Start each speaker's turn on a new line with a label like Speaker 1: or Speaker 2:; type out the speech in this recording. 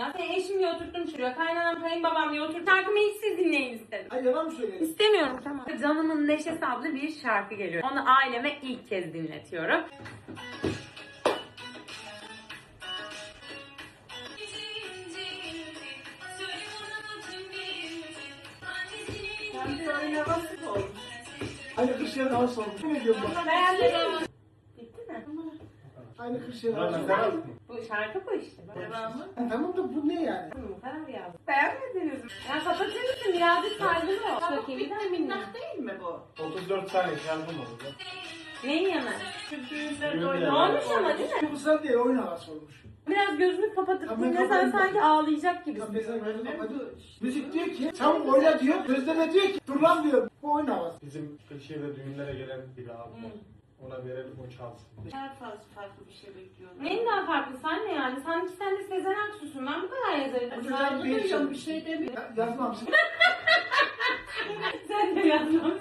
Speaker 1: ya. Seni eşimle oturttum şuraya. Kaynanam kayınbabam diye otur. Şarkımı hiç siz dinleyin istedim.
Speaker 2: Ay yalan mı söyledin?
Speaker 1: İstemiyorum tamam. Canımın Neşesi adlı bir şarkı geliyor. Onu aileme ilk kez dinletiyorum.
Speaker 3: Kendi oyuna nasıl olmuş?
Speaker 2: Aynı kış yarın havası olmuş. Ne diyorum bak?
Speaker 1: Mi?
Speaker 2: Aynı havası
Speaker 4: sen
Speaker 2: olmuş.
Speaker 1: Bu şarkı bu işte.
Speaker 3: Devamı.
Speaker 2: Tamam da bu ne yani?
Speaker 1: Bu kadar yazdım. Beğenmediniz mi? Ya kapatır mısın? Birazcık saygılı ol. Bir bilmiyorum.
Speaker 3: minnak değil mi bu?
Speaker 4: 34 saniye şarkım oldu.
Speaker 1: Neyin yanı?
Speaker 3: Şu düğünlerde
Speaker 1: Olmuş ama değil mi?
Speaker 2: Duygusal değil oyun havası olmuş.
Speaker 1: Biraz gözünü kapatıp dinlesen sanki ağlayacak
Speaker 2: kapadı. Müzik diyor ki çabuk oyna diyor. Gözleme diyor ki dur lan diyor. Bu oyun havası.
Speaker 4: Bizim Kırşehir'de düğünlere gelen biri abi var. Ona verelim o çalsın.
Speaker 3: Daha fazla farklı bir şey bekliyorum.
Speaker 1: Neyin daha farklı sen ne yani? Sanki sen de Sezen Aksu'sun. Ben bu kadar yazarım.
Speaker 2: Çocuğa bir
Speaker 3: duyuyorum,
Speaker 2: şey
Speaker 3: bir şey demiyorum.
Speaker 2: Ya- Yazmam.
Speaker 1: sen de yazmamsın.